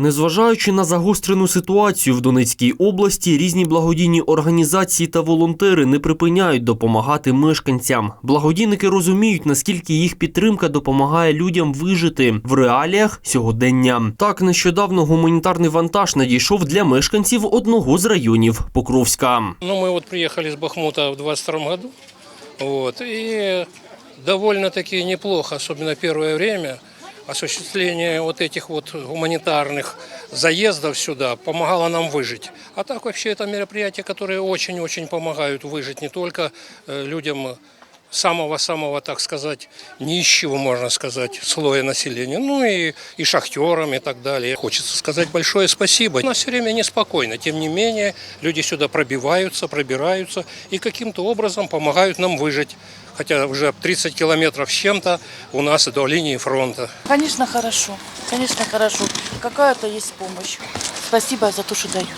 Незважаючи на загострену ситуацію в Донецькій області, різні благодійні організації та волонтери не припиняють допомагати мешканцям. Благодійники розуміють, наскільки їх підтримка допомагає людям вижити в реаліях сьогодення. Так, нещодавно гуманітарний вантаж надійшов для мешканців одного з районів Покровська. Ну, мы вот приехали с Бахмута в 22 году, вот, и довольно-таки неплохо, особенно первое время, осуществление вот этих вот гуманитарных заездов сюда помогало нам выжить. А так вообще это мероприятия, которые очень-очень помогают выжить не только э, людям самого-самого, так сказать, нищего, можно сказать, слоя населения, ну и, и шахтерам и так далее. Хочется сказать большое спасибо. У нас все время неспокойно, тем не менее, люди сюда пробиваются, пробираются и каким-то образом помогают нам выжить. Хотя уже 30 километров с чем-то у нас до линии фронта. Конечно, хорошо. Конечно, хорошо. Какая-то есть помощь. Спасибо за то, что дают.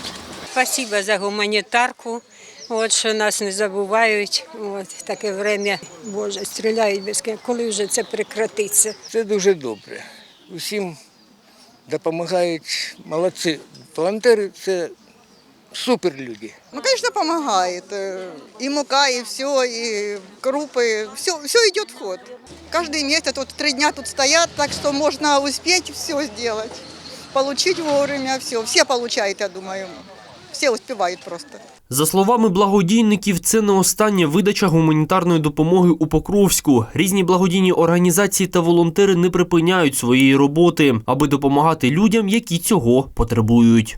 Спасибо за гуманітарку. От що нас не забувають. От таке время, Боже, стріляють без кін- коли вже це прекратиться. Це дуже добре. Усім допомагають молодці. Волонтери це супер люди. Ну, конечно, помогает. Э, И мука, и все, и крупы, все, все идет в ход. Каждый месяц, вот три дня тут стоят, так что можно успеть все сделать. Получить вовремя все. Все получают, я думаю. Все успівають просто. За словами благодійників, це не остання видача гуманітарної допомоги у Покровську. Різні благодійні організації та волонтери не припиняють своєї роботи, аби допомагати людям, які цього потребують.